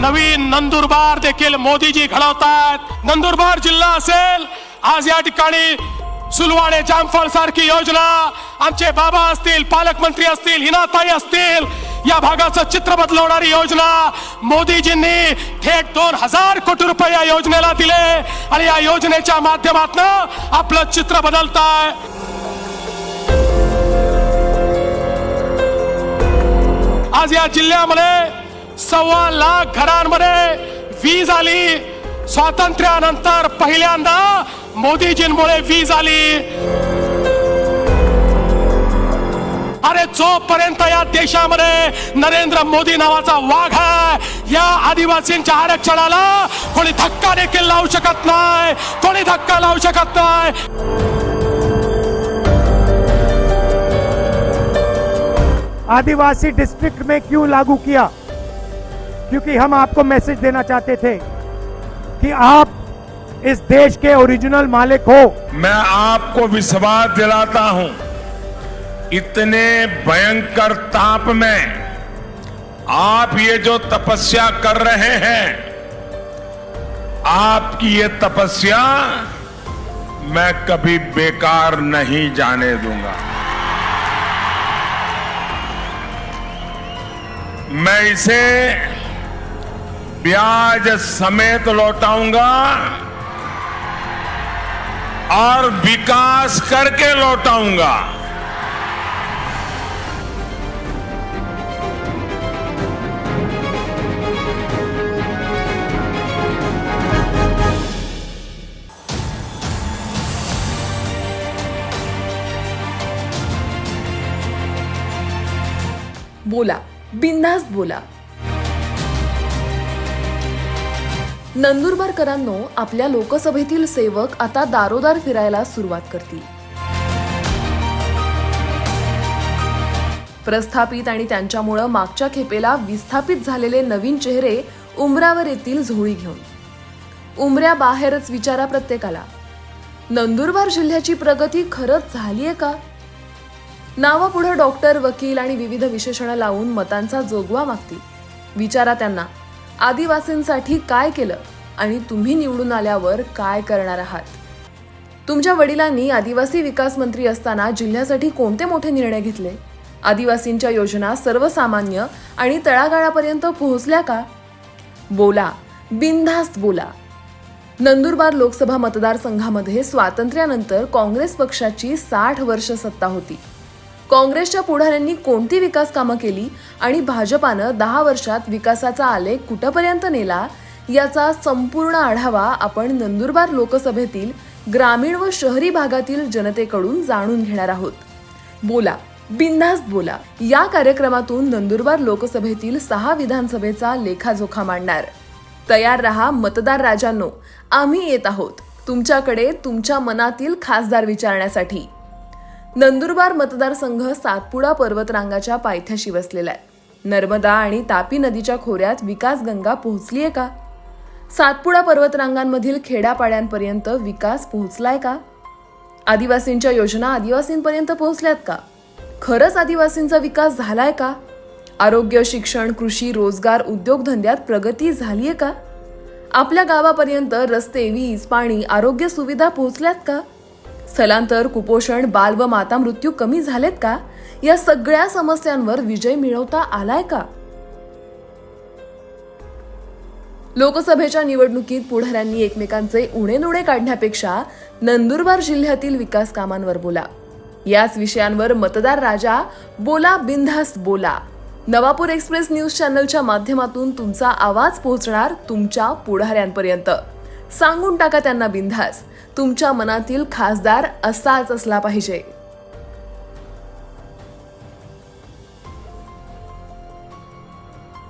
नवीन नंदुरबार देखील मोदीजी घडवतात. नंदुरबार जिल्हा असेल आज या ठिकाणी सुलवाडे जामफळ सारखी योजना आमचे बाबा असतील पालकमंत्री असतील हिनाताई असतील या भागाचं चित्र बदलवणारी योजना मोदीजींनी थेट दोन हजार कोटी रुपये या योजनेला दिले आणि या योजनेच्या माध्यमातून आपलं चित्र बदलत आहे आज या जिल्ह्यामध्ये सव्वा लाख घरांमध्ये वीज आली. स्वातंत्र्यानंतर पहिल्यांदा मोदीजींमुळे वीज आली. अरे जोपर्यंत या देशामध्ये नरेंद्र मोदी नावाचा वाघ आहे या आदिवासींच्या आरक्षणाला कोणी धक्का देखील लावू शकत नाही. कोणी धक्का लावू शकत नाही. आदिवासी डिस्ट्रिक्ट में क्यों लागू किया? क्योंकि हम आपको मैसेज देना चाहते थे कि आप इस देश के ओरिजिनल मालिक हो। मैं आपको विश्वास दिलाता हूँ, इतने भयंकर ताप में आप ये जो तपस्या कर रहे हैं, आपकी ये तपस्या मैं कभी बेकार नहीं जाने दूँगा। मैं इसे ब्याज समेत लौटाऊँगा और विकास करके लौटाऊँगा। बोला बिंदास बोला। नंदुरबारकरांनो आपल्या लोकसभेतील सेवक आता दारोदार फिरायला सुरुवात करतील. प्रस्थापित आणि त्यांच्यामुळं मागच्या खेपेला विस्थापित झालेले नवीन चेहरे उमरावर येतील झोळी घेऊन. उमऱ्या बाहेरच विचारा प्रत्येकाला. नंदुरबार जिल्ह्याची प्रगती खरंच झालीये का? नावापुढं डॉक्टर वकील आणि विविध विशेषणं लावून मतांचा जोगवा मागतील. विचारा त्यांना. आदिवासींसाठी काय केलं आणि तुम्ही निवडून आल्यावर काय करणार आहात? तुमच्या वडिलांनी आदिवासी विकास मंत्री असताना जिल्ह्यासाठी कोणते मोठे निर्णय घेतले? आदिवासींच्या योजना सर्वसामान्य आणि तळागाळापर्यंत पोहोचल्या का? बोला बिनधास्त बोला. नंदुरबार लोकसभा मतदारसंघामध्ये स्वातंत्र्यानंतर काँग्रेस पक्षाची साठ वर्ष सत्ता होती. काँग्रेसच्या पुढाऱ्यांनी कोणती विकास कामं केली आणि भाजपानं दहा वर्षात विकासाचा आलेख कुठपर्यंत नेला याचा संपूर्ण आढावा आपण नंदुरबार लोकसभेतील ग्रामीण व शहरी भागातील जनतेकडून जाणून घेणार आहोत. बोला बिनधास्त बोला. या कार्यक्रमातून नंदुरबार लोकसभेतील सहा विधानसभेचा लेखाजोखा मांडणार. तयार रहा मतदार राजांनो आम्ही येत आहोत. तुमच्याकडे तुमच्या मनातील खासदार विचारण्यासाठी. नंदुरबार मतदारसंघ सातपुडा पर्वतरांगाच्या पायथ्याशी वसलेला आहे. नर्मदा आणि तापी नदीच्या खोऱ्यात विकास गंगा आहे का? सातपुडा पर्वतरांगांमधील खेड्यापाड्यांपर्यंत विकास पोहोचलाय का? आदिवासींच्या योजना आदिवासींपर्यंत पोहोचल्यात का? खरंच आदिवासींचा विकास झालाय का? आरोग्य शिक्षण कृषी रोजगार उद्योगधंद्यात प्रगती झालीये का? आपल्या गावापर्यंत रस्ते वीज पाणी आरोग्य सुविधा पोहोचल्यात का? स्थलांतर कुपोषण बाल व माता मृत्यू कमी झालेत का? या सगळ्या समस्यांवर विजय मिळवता आलाय का? लोकसभेच्या निवडणुकीत पुढाऱ्यांनी एकमेकांचे उणे नुणे काढण्यापेक्षा नंदुरबार जिल्ह्यातील विकास कामांवर बोला. याच विषयांवर मतदार राजा बोला बिनधास्त बोला. नवापूर एक्सप्रेस न्यूज चॅनलच्या माध्यमातून तुमचा आवाज पोहोचणार तुमच्या पुढाऱ्यांपर्यंत. सांगून टाका त्यांना बिनधास्त. तुमच्या मनातील खासदार असाच असला पाहिजे.